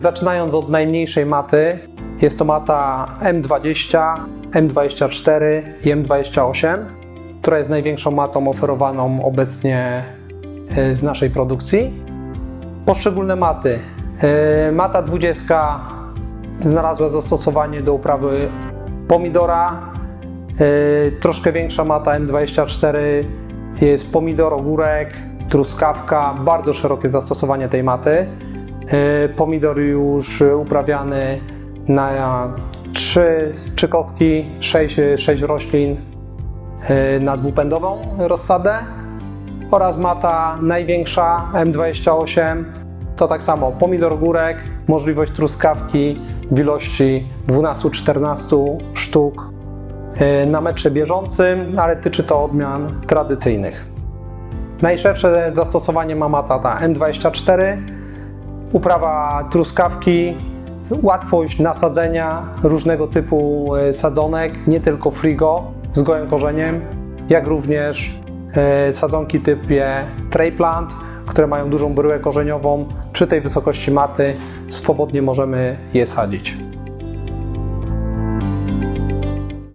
Zaczynając od najmniejszej maty, jest to mata M20, M24 i M28, która jest największą matą oferowaną obecnie e, z naszej produkcji. Poszczególne maty. E, Mata 20 znalazła zastosowanie do uprawy pomidora. E, Troszkę większa mata M24 jest pomidor, ogórek, truskawka. Bardzo szerokie zastosowanie tej maty. E, Pomidor już uprawiany na 3 strzykowki, 6, 6 roślin e, na dwupędową rozsadę oraz mata największa M28 to tak samo pomidor ogórek, możliwość truskawki w ilości 12-14 sztuk e, na metrze bieżącym, ale tyczy to odmian tradycyjnych. Najszersze zastosowanie ma mata ta M24, uprawa truskawki, łatwość nasadzenia różnego typu e, sadzonek, nie tylko frigo z gołym korzeniem, jak również e, sadzonki typie tray plant, które mają dużą bryłę korzeniową. Przy tej wysokości maty swobodnie możemy je sadzić.